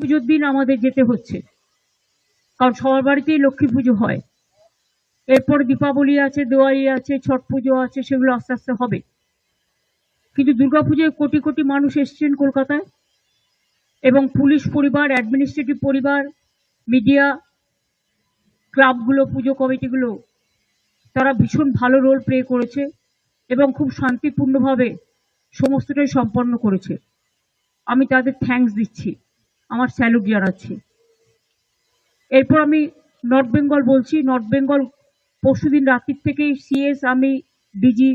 পুজোর দিন আমাদের যেতে হচ্ছে। কারণ সবার বাড়িতেই লক্ষ্মী পুজো হয়। এরপর দীপাবলি আছে দিওয়ালি আছে, ছট পুজো আছে, সেগুলো আস্তে আস্তে হবে। কিন্তু দুর্গাপুজোয় কোটি কোটি মানুষ এসছেন কলকাতায় এবং পুলিশ পরিবার অ্যাডমিনিস্ট্রেটিভ পরিবার মিডিয়া ক্লাবগুলো, পুজো কমিটিগুলো, তারা ভীষণ ভালো রোল প্লে করেছে এবং খুব শান্তিপূর্ণভাবে সমস্তটাই সম্পন্ন করেছে। আমি তাদের থ্যাঙ্কস দিচ্ছি। আমার স্যালুট জানাচ্ছি এরপর আমি নর্থ বেঙ্গল বলছি। নর্থ বেঙ্গল পরশুদিন রাত্রির থেকেই সিএস আমি ডিজি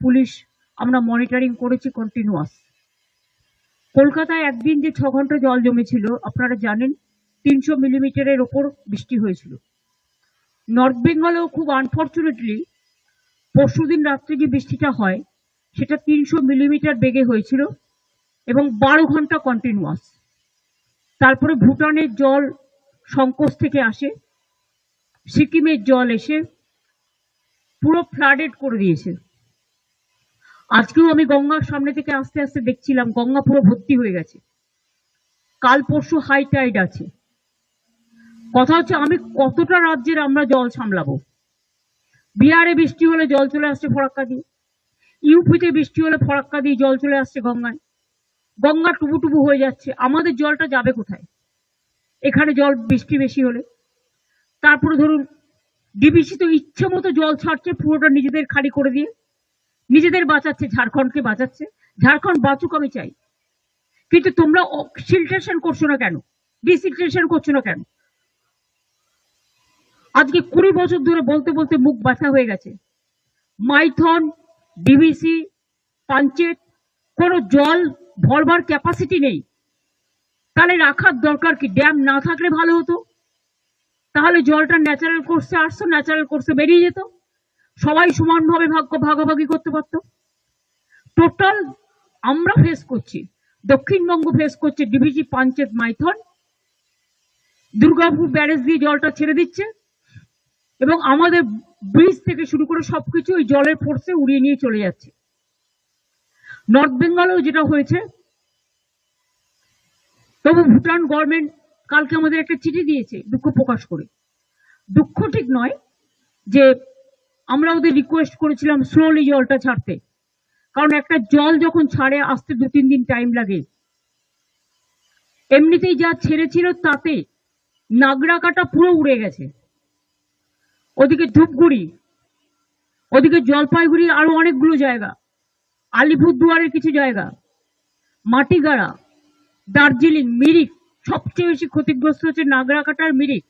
পুলিশ, আমরা মনিটরিং করেছি কন্টিনিউয়াস কলকাতায় একদিন যে ছ ঘণ্টা জল জমেছিল, আপনারা জানেন, তিনশো মিলিমিটারের ওপর বৃষ্টি হয়েছিল। নর্থ বেঙ্গলেও খুব আনফর্চুনেটলি পরশুদিন রাত্রে যে বৃষ্টিটা হয়, সেটা তিনশো মিলিমিটার বেগে হয়েছিল এবং বারো ঘণ্টা কন্টিনিউয়াস তারপরে ভুটানের জল সংকোচ থেকে আসে, সিকিমের জল এসে পুরো ফ্লাডেড করে দিয়েছে। আজকেও আমি গঙ্গার সামনে থেকে আস্তে আস্তে দেখছিলাম, গঙ্গা পুরো ভর্তি হয়ে গেছে। কাল পরশু হাই টাইড আছে। কথা হচ্ছে আমি কতটা রাজ্যের আমরা জল সামলাবো? বিহারে বৃষ্টি হলে জল চলে আসছে ফরাক্কা দিয়ে, ইউপিতে বৃষ্টি হলে ফরাক্কা দিয়ে জল চলে আসছে গঙ্গায়। গঙ্গা টুবু টুবু হয়ে যাচ্ছে। আমাদের জলটা যাবে কোথায়? এখানে জল বৃষ্টি বেশি হলে। তারপরে ধরুন ডিবিসি তো ইচ্ছে মতো জল ছাড়ছে পুরোটা নিজেদের খালি করে দিয়ে। নিজেদের বাঁচাচ্ছে, ঝাড়খণ্ডকে বাঁচাচ্ছে। ঝাড়খণ্ড বাঁচুক আমি চাই। কিন্তু তোমরা সিলট্রেশন করছ না কেন? ডিসিলট্রেশন করছ না কেন? আজকে কুড়ি বছর ধরে বলতে বলতে মুখ ব্যথা হয়ে গেছে। মাইথন ডিবিসি পাঞ্চেত, কোনো জল ভরবার ক্যাপাসিটি নেই। তাহলে রাখার দরকার কি? ড্যাম না থাকলে ভালো হতো। তাহলে জলটা ন্যাচারাল কোর্সে আসতো ন্যাচারাল কোর্সে বেরিয়ে যেত। সবাই সমানভাবে ভাগ্য ভাগাভাগি করতে পারত। টোটাল আমরা ফেস করছি, দক্ষিণবঙ্গ ফেস করছে ডিভিজি পাঞ্চেত মাইথন দুর্গাপুর ব্যারেজ দিয়ে জলটা ছেড়ে দিচ্ছে। এবং আমাদের ব্রিজ থেকে শুরু করে সবকিছু ওই জলের ফোর্সে উড়িয়ে নিয়ে চলে যাচ্ছে। নর্থ বেঙ্গলেও যেটা হয়েছে, তবু ভুটান গভর্নমেন্ট কালকে আমাদের একটা চিঠি দিয়েছে দুঃখ প্রকাশ করে। দুঃখ ঠিক নয় যে আমরা ওদের রিকোয়েস্ট করেছিলাম স্লোলি জলটা ছাড়তে। কারণ একটা জল যখন ছাড়ে, আসতে দু, তিন দিন টাইম লাগে। এমনিতেই যা ছেড়েছিল তাতে নাগরা কাটা পুরো উড়ে গেছে। ওদিকে ধূপগুড়ি, ওদিকে জলপাইগুড়ি আরও অনেকগুলো জায়গা। আলিপুরদুয়ারের কিছু জায়গা, মাটিগাড়া, দার্জিলিং, মিরিক, সবচেয়ে বেশি ক্ষতিগ্রস্ত হচ্ছে নাগরাকাটার মিরিক,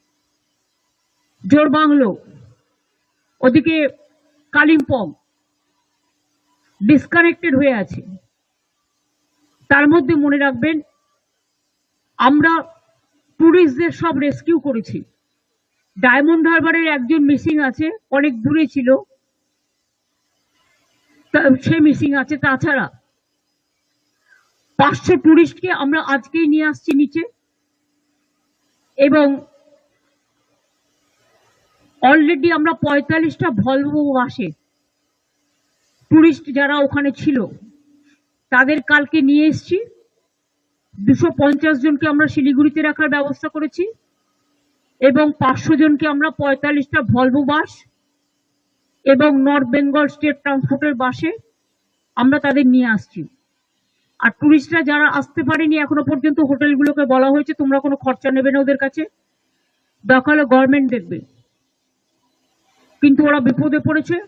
জোরবাংলো, ওদিকে কালিম্পং ডিসকানেক্টেড হয়ে আছে। তার মধ্যে মনে রাখবেন, আমরা ট্যুরিস্টদের সব রেস্কিউ করেছি। ডায়মন্ড হারবারের একজন মিসিং আছে, অনেক দূরে ছিল। সে মিসিং আছে তাছাড়া। পাঁচশো টুরিস্টকে আমরা আজকেই নিয়ে আসছি নিচে। এবং অলরেডি আমরা পঁয়তাল্লিশটা ভলভো বাসে টুরিস্ট যারা ওখানে ছিল, তাদের কালকে নিয়ে এসছি। দুশো পঞ্চাশ জনকে আমরা শিলিগুড়িতে রাখার ব্যবস্থা করেছি। এবং পাঁচশো জনকে আমরা পঁয়তাল্লিশটা ভলভো বাস এবং নর্থ বেঙ্গল স্টেট ট্রান্সপোর্টের বাসে আমরা তাদের নিয়ে আসছি। আর টুরিস্টরা যারা আসতে পারেনি এখনও পর্যন্ত হোটেলগুলোকে বলা হয়েছে, তোমরা কোনো খরচা নেবে না ওদের কাছে। হলে গভর্নমেন্ট দেখবে। কিন্তু ওরা বিপদে পড়েছে।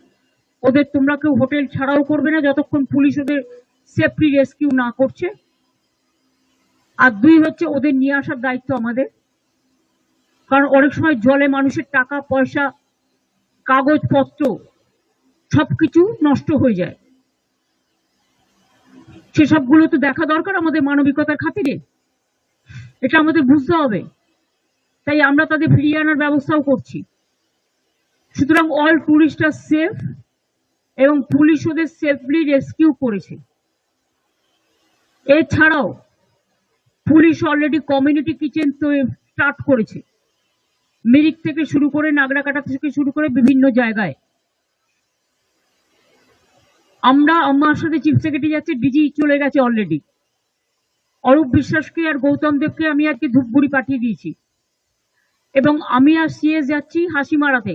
ওদের তোমরা কেউ হোটেল ছাড়াও করবে না, যতক্ষণ পুলিশ ওদের সেফটি রেস্কিউ না করছে। আর দুই হচ্ছে ওদের নিয়ে আসার দায়িত্ব আমাদের। কারণ অনেক সময় জলে মানুষের টাকা, পয়সা, কাগজপত্র সবকিছু নষ্ট হয়ে যায়। সেসবগুলো তো দেখা দরকার আমাদের মানবিকতার খাতিরে। এটা আমাদের বুঝতে হবে। তাই আমরা তাদের ফিরিয়ে আনার ব্যবস্থাও করছি। সুতরাং অল টুরিস্ট আর সেফ এবং পুলিশ ওদের সেফলি রেস্কিউ করেছে। এছাড়াও পুলিশ অলরেডি কমিউনিটি কিচেন তো স্টার্ট করেছে। মিরিক থেকে শুরু করে নাগরাকাটা থেকে শুরু করে বিভিন্ন জায়গায়। আমরা আমার সাথে চিফ সেক্রেটারি যাচ্ছে, ডিজি চলে গেছে অলরেডি অরূপ বিশ্বাসকে আর গৌতম দেবকে আমি আজকে ধূপগুড়ি পাঠিয়ে দিয়েছি। এবং আমি আর সিএস যাচ্ছি হাসিমারাতে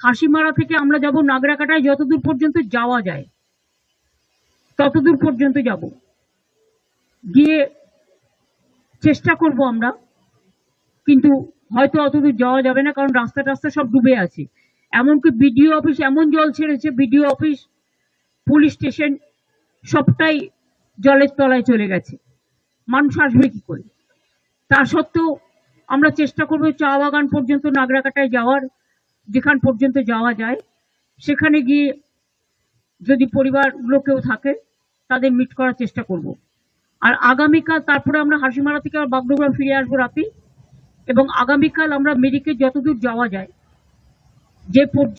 হাসিমারা থেকে আমরা যাব নাগরাকাটায় যতদূর পর্যন্ত যাওয়া যায়। ততদূর পর্যন্ত যাব। গিয়ে চেষ্টা করব আমরা। কিন্তু হয়তো অতদূর যাওয়া যাবে না, কারণ রাস্তা টাস্তা সব ডুবে আছে। এমনকি বিডিও অফিস, এমন জল ছেড়েছে, বিডিও অফিস পুলিশ স্টেশন সবটাই জলের তলায় চলে গেছে। মানুষ আসবে কি করে? তা সত্ত্বেও আমরা চেষ্টা করব চা বাগান পর্যন্ত নাগরাকাটায় যাওয়ার, যেখান পর্যন্ত যাওয়া যায়, সেখানে গিয়ে যদি পরিবারগুলো কেউ থাকে, তাদের মিট করার চেষ্টা করব। আর আগামীকাল তারপরে আমরা হাসিমারা থেকে আবার বাগডোগরা ফিরে আসব রাতে। এবং আগামীকাল আমরা মেডিকেল যতদূর যাওয়া যায়, যে